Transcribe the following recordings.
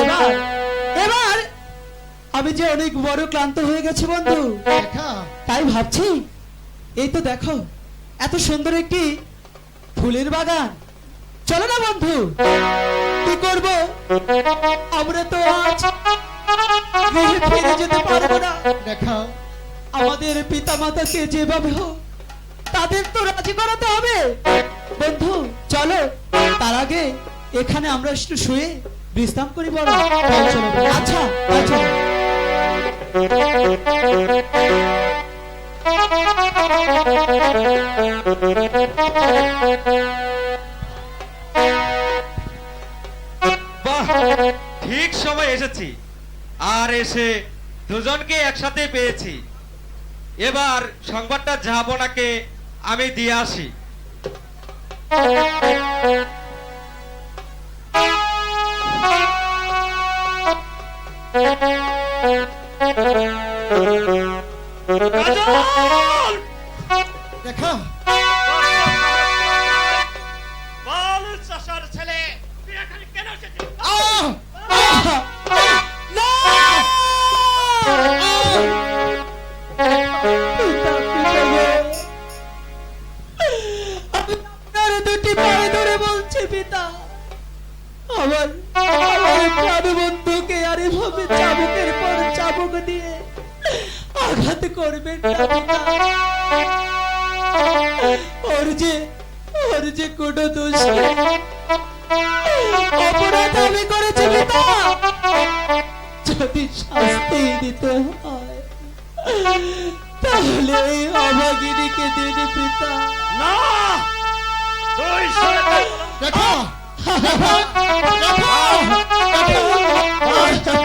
এবার এবার আমি যে অনেক বড় ক্লান্ত হয়ে গেছি বন্ধু। তাই ভাবছি এই তো দেখো এত সুন্দর একটি ফুলের বাগান। চলো না বন্ধু কি করব? আমরা তো আজ গৃহে ফিরে যেতে পারব না। দেখা। আমাদের পিতা মাতাকে যেভাবে হোক তাদের তো রাজি করাতে হবে। বন্ধু চলো তার আগে এখানে আমরা একটু শুয়ে বিশ্রাম করি বড় আচ্ছা আচ্ছা। ঠিক সময় এসেছি। আর এসে দুজনকে একসাথে পেয়েছি। এবার সংবাদটা যাবনাকে আমি দিয়ে আসি। আঘাত করবেন ওর যে ওর যে কোনো দোষ অপরাধ আমি করেছি পিতা। যদি শাস্তি দিতে হয় তাহলে এই অভাগিনীকে দিন পিতা। না! তুই থাক। দেখা দেখা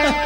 দেখা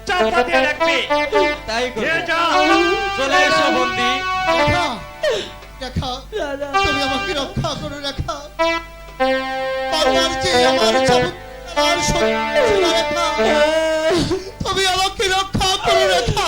দিয়ে রাখবি। তাই চলে এসো বন্দি। রেখা তুমি আমাকে রক্ষা করো রেখা। আমার যে আমার আমার রেখা। তুমি আমাকে রক্ষা করো রেখা।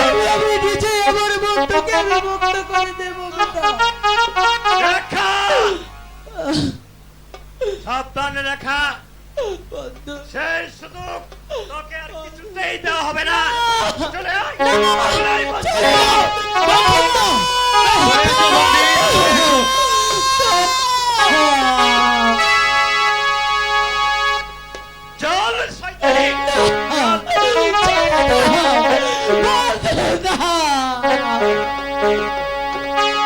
আমি আমি নিজে আমার বন্ধুকে আমি মুক্ত করে দেব রেখা সাবধান রেখা বন্ধু সেই শুধু তোকে আর কিছুতেই দেওয়া হবে না চলে আয় Thank you.